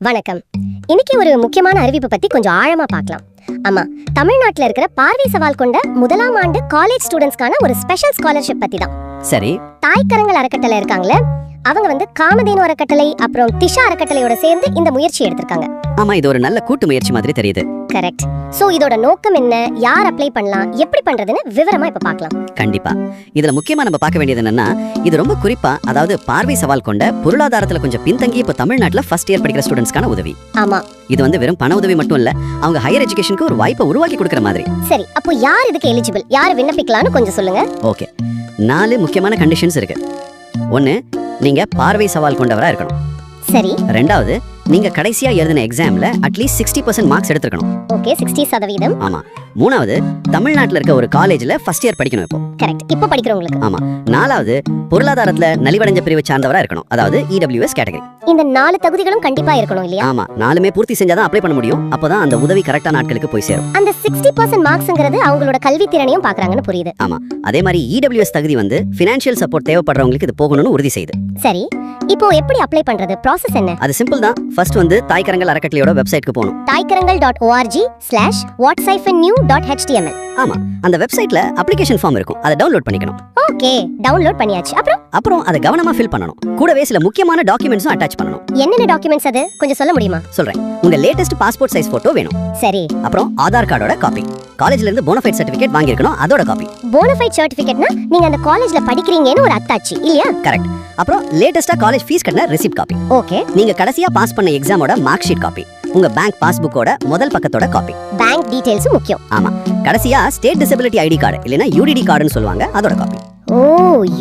வணக்கம். இன்னைக்கு ஒரு முக்கியமான அறிவிப்பு பத்தி கொஞ்சம் ஆழமா பார்க்கலாம். ஆமா தமிழ்நாட்டுல இருக்கிற பார்வை சவால் கொண்ட முதலாம் ஆண்டு காலேஜ் ஸ்டூடெண்ட்ஸ்க்கான ஒரு ஸ்பெஷல் ஸ்காலர்ஷிப் பத்தி தான் சரி. தாய்க்கரங்கள் அறக்கட்டளை இருக்காங்களே அவங்க வந்து காமதேனு அறக்கட்டளை அப்புறம் திஷா அறக்கட்டளையோட சேர்ந்து இந்த முயற்சி எடுத்திருக்காங்க. ஆமா இது ஒரு நல்ல கூட்டு முயற்சி மாதிரி தெரியுது. கரெக்ட் சோ இதோட நோக்கம் என்ன? யார் அப்ளை பண்ணலாம்? எப்படி பண்றதுன்னு விவரமா இப்ப பார்க்கலாம். கண்டிப்பா. இதுல முக்கியமா நம்ம பார்க்க வேண்டியது என்னன்னா இது ரொம்ப குறிப்பா அதாவது பார்வை சவால் கொண்ட பொருளாதாரத்துல கொஞ்சம் பின்தங்கி இப்போ தமிழ்நாட்டுல ஃபர்ஸ்ட் இயர் படிக்கிற ஸ்டூடெண்ட்ஸ்க்கான உதவி. ஆமா. இது வந்து வெறும் பண உதவி மட்டும் இல்ல அவங்க ஹையர் எஜுகேஷனுக்கு ஒரு வாய்ப்பை உருவாக்கி கொடுக்குற மாதிரி. சரி அப்போ யார் இதுக்கு எலிஜிபிள் யார் விண்ணப்பிக்கலாம்னு கொஞ்சம் சொல்லுங்க. ஓகே நாலு முக்கியமான கண்டிஷன்ஸ் இருக்கு. ஒன்னு நீங்க பார்வை சவால் கொண்டவரா இருக்கணும். சரி. ரெண்டாவது நீங்க கடைசியா எழுதின எக்ஸாம்ல at least sixty percent marks எடுத்துக்கணும் ஓகே சிக்ஸ்டி சதவீதம். ஆமா. மூணாவது தமிழ்நாட்டுல இருக்க ஒரு காலேஜ்ல ஃபர்ஸ்ட் இயர் படிக்கணும் இப்போ. கரெக்ட் இப்போ படிக்கிறவங்களுக்கு. ஆமா. நாலாவது பொருளாதாரத்துல நலிவடைஞ்ச பிரிவு சார்ந்தவரா இருக்கணும். அதாவது E இடபிள்யூஎஸ் கேட்டகரி இந்த நாலு தகுதிகளும் கண்டிப்பா இருக்கணும் இல்லையா? ஆமா. நாலுமே பூர்த்தி செஞ்சாதான் அப்ளை பண்ண முடியும். அப்பதான் அந்த உதவி கரெக்டான நாட்களுக்கு போய் சேரும். அந்த சிக்ஸ்டி பர்சன்ட் மார்க்ஸ்ங்கிறது அவங்களோட கல்வி திறனையும் பாக்குறாங்கன்னு புரியுது. அதே மாதிரி இடபிள்யூஎஸ் தகுதி வந்து பினான்சியல் சப்போர்ட் தேவைப்படுறவங்களுக்கு இது போகணும்னு உறுதி செய்யுது. சரி. இப்போ எப்படி அப்ளை பண்றது? ப்ராசஸ் என்ன? அது சிம்பிள் தான். ஃபர்ஸ்ட் வந்து தாய்க்கரங்கள் அறக்கட்டளையோட வெப்சைட்க்கு போகணும். தாய்க்கரங்கள் டாட் ஓஆர்ஜி ஸ்லாஷ் வாட்ஸ்ஐஃபன் நியூ டாட் ஹெச்டிஎம்எல் ஆமா அந்த வெப்சைட்ல அப்ளிகேஷன் ஃபார்ம் இருக்கும். அதை டவுன்லோட் பண்ணிக்கணும். ஓகே டவுன்லோட் பண்ணியாச்சு. அப்புறம்? அப்புறம் அதை கவனமா ஃபில் பண்ணணும். கூடவே சில முக்கியமான டாக்குமெண்ட்ஸும் அட்டாச் பண்ணணும். என்னென்ன டாக்குமெண்ட்ஸ் அது? கொஞ்சம் சொல்ல முடியுமா? சொல்றேன். உங்க லேட்டஸ்ட் பாஸ்போர்ட் சைஸ் போட்டோ வேணும். சரி. அப்புறம் ஆதார் கார்டோட காப்பி காலேஜ்ல இருந்து போனஃபைட் சர்டிபிகேட் வாங்கியிருக்கணும் அதோட காப்பி போனஃபைட் சர்டிபிகேட்னா நீங்க அந்த காலேஜ்ல படிக்கிறீங்கன்னு ஒரு அத்தாட்சி இல்லையா? கரெக்ட் அப்புறம் லேட்டஸ்டா காலேஜ் ஃபீஸ் கட்டின ரெசிப்ட் காப்பி ஓகே நீங்க கடைசியா பாஸ் பண்ண எக்ஸாமோட மார்க் ஷீட் காப்பி உங்க பேங்க் பாஸ்புக்கோட முதல் பக்கத்தோட காப்பி பேங்க் டீடைல்ஸும் முக்கியம். ஆமா. கடைசியா ஸ்டேட் டிசபிலிட்டி ஐடி கார்டு இல்லைன்னா யூடிடி கார்டுன்னு சொல்லுவாங்க அதோட காப்பி ஓ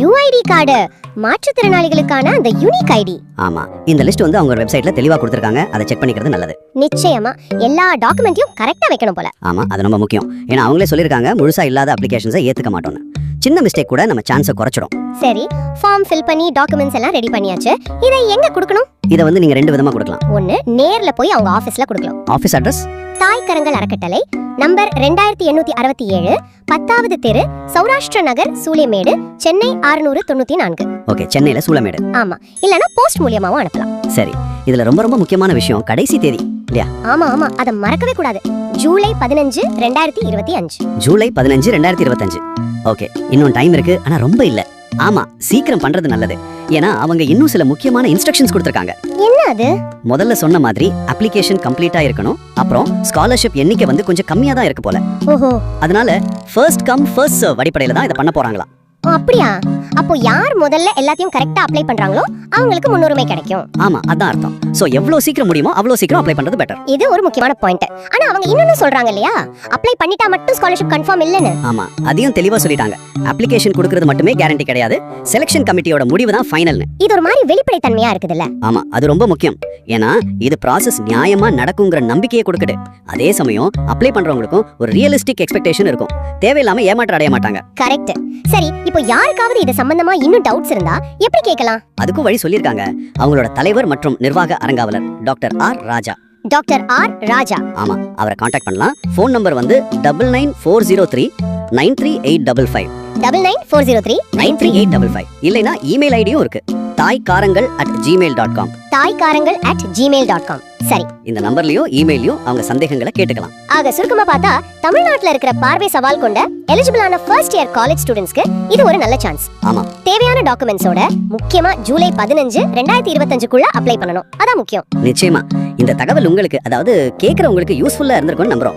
யுஐடி கார்டு மாற்றுத்திறனாளிகளுக்கான அந்த யூனிக் ஐடி ஆமா இந்த லிஸ்ட் வந்து அவங்க வெப்சைட்ல தெளிவா கொடுத்துருக்காங்க. அதை செக் பண்ணிக்கிறது நல்லது. நிச்சயமா எல்லா டாக்குமெண்ட்டையும் கரெக்டா வைக்கணும் போல. ஆமா அது ரொம்ப முக்கியம். ஏன்னா அவங்களே சொல்லியிருக்காங்க முழுசா இல்லாத அப்ளிகேஷன்ஸை ஏத்துக்க மாட்டோம்னு. சின்ன மிஸ்டேக் கூட நம்ம சான்ஸை குறைச்சிடும் சரி ஃபார்ம் ஃபில் பண்ணி டாக்குமெண்ட்ஸ் எல்லாம் ரெடி பண்ணியாச்சு. இதை எங்க கொடுக்கணும்? இதை வந்து நீங்க ரெண்டு விதமா கொடுக்கலாம். ஒன்னு நேர்ல போய் அவங்க ஆபீஸ்ல கொடுக்கலாம். ஆஃபீஸ் அட்ரஸ் தாய்க்கரங்கள் அறக்கட்டளை நம்பர் ரெண்டாயிரத்தி எண்ணூத்தி அறுபத்தி ஏழு பத்தாவது தெரு சௌராஷ்டிர நகர் சூளைமேடு சென்னை ஆறுநூறு தொண்ணூத்தி நான்கு. ஓகே சென்னையில சூளமேடு. ஆமா இல்லனா போஸ்ட் மூலியமாவும் அனுப்பலாம். சரி இதுல ரொம்ப ரொம்ப முக்கியமான விஷயம் கடைசி தேதி இல்லையா? ஆமா ஆமா அதை மறக்கவே கூடாது. ஜூலை பதினஞ்சு ரெண்டாயிரத்தி இருபத்தி அஞ்சு. ஜூலை பதினஞ்சு ரெண்டாயிரத்தி இருபத்தஞ்சு. ஓகே இன்னும் டைம் இருக்கு ஆனா ரொம்ப இல்ல. ஆமா சீக்கிரம் பண்றது நல்லது. ஏன்னா அவங்க இன்னும் சில முக்கியமான இன்ஸ்ட்ரக்ஷன்ஸ் கொடுத்துருக்காங்க. என்ன அது? முதல்ல சொன்ன மாதிரி அப்ளிகேஷன் கம்ப்ளீட்டா இருக்கணும். அப்புறம் ஸ்காலர்ஷிப் எண்ணிக்கை வந்து கொஞ்சம் கம்மியா தான் இருக்கு போல. ஓஹோ. அதனால ஃபர்ஸ்ட் கம் ஃபர்ஸ்ட் சர்வ் அடிப்படையில தான் இதை பண்ண போறாங்களா ஓ, அப்படியா? அப்போ யார் முதல்ல எல்லாத்தையும் கரெக்டா அப்ளை பண்றாங்களோ அவங்களுக்கு முன்னுரிமை கிடைக்கும். ஆமா அதான் அர்த்தம். சோ எவ்வளவு சீக்கிரம் முடியுமோ அவ்வளவு சீக்கிரம் அப்ளை பண்றது பெட்டர் இது ஒரு முக்கியமான பாயிண்ட் ஆனா அவங்க இன்னொன்னு சொல்றாங்க இல்லையா? அப்ளை பண்ணிட்டா மட்டும் ஸ்காலர்ஷிப் கன்ஃபார்ம் இல்லைன்னு. ஆமா அதையும் தெளிவா சொல்லிட்டாங்க. அப்ளிகேஷன் கொடுக்கறது மட்டுமே கேரண்டி கிடையாது. செலெக்ஷன் கமிட்டியோட முடிவு தான் ஃபைனல்னு இது ஒரு மாதிரி வெளிப்படைத்தன்மையா இருக்குதுல்ல? ஆமா அது ரொம்ப முக்கியம். ஏன்னா இது ப்ராசஸ் நியாயமா நடக்குங்கிற நம்பிக்கையை கொடுக்குது. அதே சமயம் அப்ளை பண்றவங்களுக்கும் ஒரு ரியலிஸ்டிக் எக்ஸ்பெக்டேஷன் இருக்கும். தேவையில்லாம ஏமாற்றம் அடைய மாட்டாங்க. கரெக்ட் சரி இப்போ யாருக்காவது இது சம்பந்தமா இன்னும் டவுட்ஸ் இருந்தா எப்படி கேட்கலாம்? அதுக்கும் வழி சொல்லியிருக்காங்க. அவங்களோட தலைவர் மற்றும் நிர்வாக அரங்காவலர் doctor R Raja. Doctor R Raja. ஆமா அவரை காண்டாக்ட் பண்ணலாம். ஃபோன் நம்பர் வந்து double nine four zero three nine three eight double five double nine four zero three nine three eight double five இல்லைன்னா இமெயில் ஐடியும் இருக்கு. Thaikarangal at Gmail dot com Thaikarangal at Gmail dot com சரி. இந்த நம்பர்லயும் இமெயிலையும் அவங்க சந்தேகங்களை கேட்டுக்கலாம். ஆக சுருக்கமா பார்த்தா தமிழ்நாட்டுல இருக்கிற பார்வை சவால் கொண்ட எலிஜிபிளான ஃபர்ஸ்ட் இயர் காலேஜ் ஸ்டூடெண்ட்ஸ்க்கு இது ஒரு நல்ல சான்ஸ் ஆமா. தேவையான டாக்குமெண்ட்ஸோட முக்கியமா ஜூலை பதினஞ்சு ரெண்டாயிரத்தி இருபத்தஞ்சுக்குள்ள அப்ளை பண்ணணும். அதான் முக்கியம். நிச்சயமா. இந்த தகவல் உங்களுக்கு அதாவது கேட்கறவங்களுக்கு யூஸ்ஃபுல்லா இருந்திருக்கும்னு நம்புறோம்.